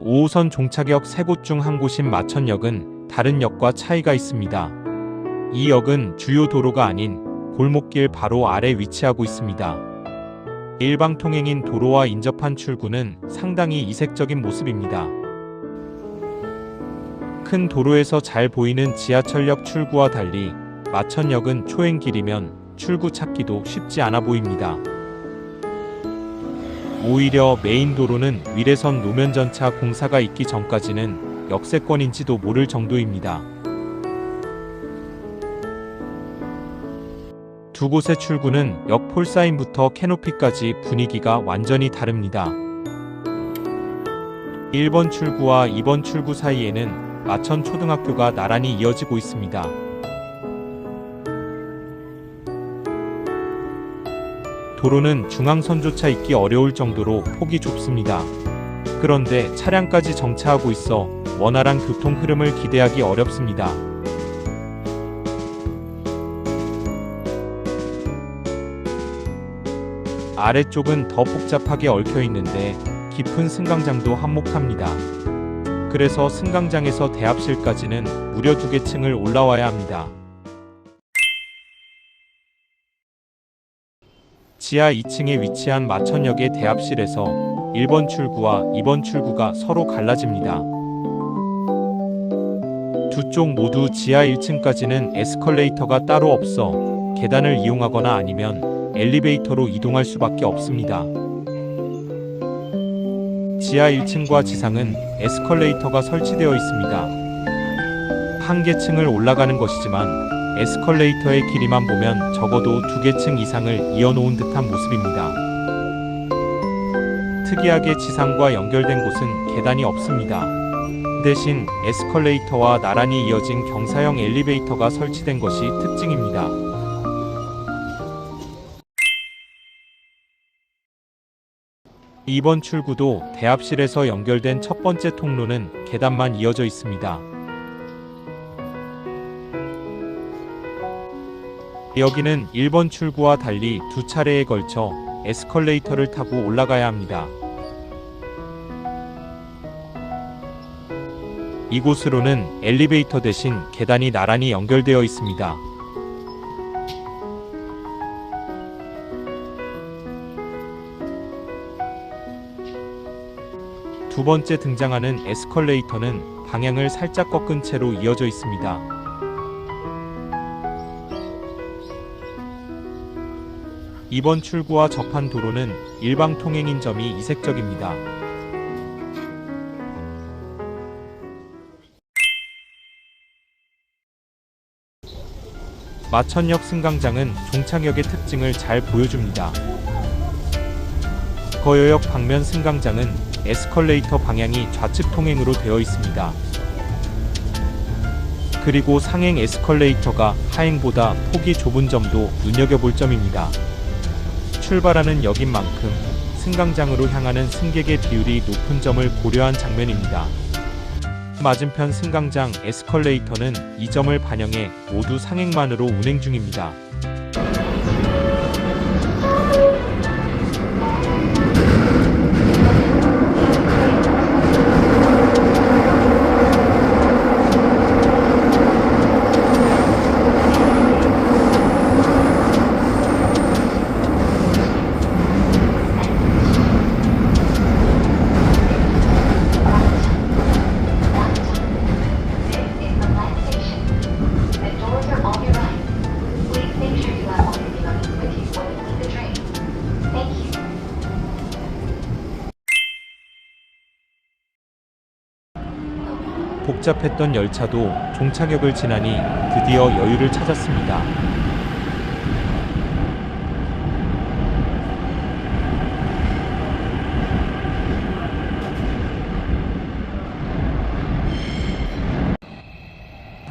5호선 종착역 세 곳 중 한 곳인 마천역은 다른 역과 차이가 있습니다. 이 역은 주요 도로가 아닌 골목길 바로 아래 위치하고 있습니다. 일방 통행인 도로와 인접한 출구는 상당히 이색적인 모습입니다. 큰 도로에서 잘 보이는 지하철역 출구와 달리 마천역은 초행길이면 출구 찾기도 쉽지 않아 보입니다. 오히려 메인 도로는 위례선 노면전차 공사가 있기 전까지는 역세권인지도 모를 정도입니다. 두 곳의 출구는 역 폴사인부터 캐노피까지 분위기가 완전히 다릅니다. 1번 출구와 2번 출구 사이에는 마천 초등학교가 나란히 이어지고 있습니다. 도로는 중앙선조차 있기 어려울 정도로 폭이 좁습니다. 그런데 차량까지 정차하고 있어 원활한 교통 흐름을 기대하기 어렵습니다. 아래쪽은 더 복잡하게 얽혀 있는데 깊은 승강장도 한몫합니다. 그래서 승강장에서 대합실까지는 무려 두 개 층을 올라와야 합니다. 지하 2층에 위치한 마천역의 대합실에서 1번 출구와 2번 출구가 서로 갈라집니다. 두 쪽 모두 지하 1층까지는 에스컬레이터가 따로 없어 계단을 이용하거나 아니면 엘리베이터로 이동할 수밖에 없습니다. 지하 1층과 지상은 에스컬레이터가 설치되어 있습니다. 한개 층을 올라가는 것이지만 에스컬레이터의 길이만 보면 적어도 두 개 층 이상을 이어놓은 듯한 모습입니다. 특이하게 지상과 연결된 곳은 계단이 없습니다. 대신 에스컬레이터와 나란히 이어진 경사형 엘리베이터가 설치된 것이 특징입니다. 이번 출구도 대합실에서 연결된 첫 번째 통로는 계단만 이어져 있습니다. 여기는 1번 출구와 달리 두 차례에 걸쳐 에스컬레이터를 타고 올라가야 합니다. 이곳으로는 엘리베이터 대신 계단이 나란히 연결되어 있습니다. 두 번째 등장하는 에스컬레이터는 방향을 살짝 꺾은 채로 이어져 있습니다. 이번 출구와 접한 도로는 일방 통행인 점이 이색적입니다. 마천역 승강장은 종착역의 특징을 잘 보여줍니다. 거여역 방면 승강장은 에스컬레이터 방향이 좌측 통행으로 되어 있습니다. 그리고 상행 에스컬레이터가 하행보다 폭이 좁은 점도 눈여겨볼 점입니다. 출발하는 역인 만큼 승강장으로 향하는 승객의 비율이 높은 점을 고려한 장면입니다. 맞은편 승강장 에스컬레이터는 이 점을 반영해 모두 상행만으로 운행 중입니다. 복잡했던 열차도 종착역을 지나니 드디어 여유를 찾았습니다.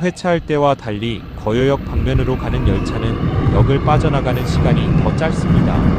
회차할 때와 달리 거여역 방면으로 가는 열차는 역을 빠져나가는 시간이 더 짧습니다.